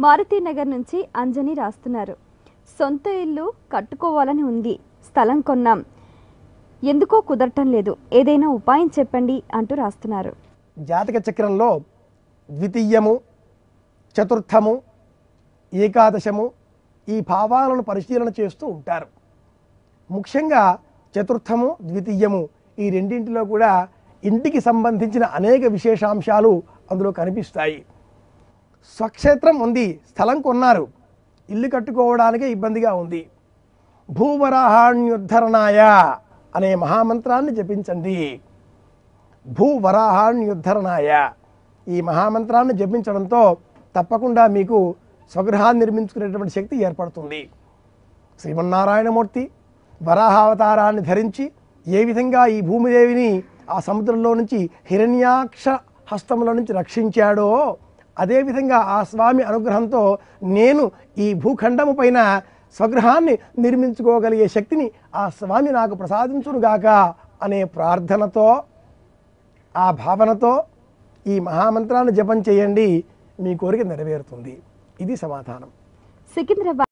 మారుతీనగర్ నుంచి అంజని రాస్తున్నారు. సొంత ఇల్లు కట్టుకోవాలని ఉంది. స్థలం కొన్నాం. ఎందుకో కుదరటం లేదు. ఏదైనా ఉపాయం చెప్పండి అంటూ రాస్తున్నారు. జాతక చక్రంలో ద్వితీయము చతుర్థము ఏకాదశము ఈ భావాలను పరిశీలన చేస్తూ ఉంటారు. ముఖ్యంగా చతుర్థము ద్వితీయము ఈ రెండింటిలో కూడా ఇంటికి సంబంధించిన అనేక విశేషాంశాలు అందులో కనిపిస్తాయి. స్వక్షేత్రం ఉంది స్థలం కొన్నారు. ఇల్లు కట్టుకోవడానికే ఇబ్బందిగా ఉంది. భూవరాహాణ్యుద్ధరణాయ అనే మహామంత్రాన్ని జపించండి. భూవరాహాణ్యుద్ధరణాయ ఈ మహామంత్రాన్ని జపించడంతో తప్పకుండా మీకు స్వగృహాన్ని నిర్మించుకునేటువంటి శక్తి ఏర్పడుతుంది. శ్రీమన్నారాయణమూర్తి వరాహావతారాన్ని ధరించి ఏ విధంగా ఈ భూమిదేవిని ఆ సముద్రంలో నుంచి హిరణ్యాక్ష హస్తముల నుంచి రక్షించాడో అదేవిధంగా ఆ స్వామి అనుగ్రహంతో నేను ఈ భూఖండము పైన స్వగృహాన్ని నిర్మించుకోగలిగే శక్తిని ఆ స్వామి నాకు ప్రసాదించునుగాక అనే ప్రార్థనతో ఆ భావనతో ఈ మహామంత్రాన్ని జపం చేయండి. మీ కోరిక నెరవేరుతుంది. ఇది సమాధానం. సికింద్రాబాద్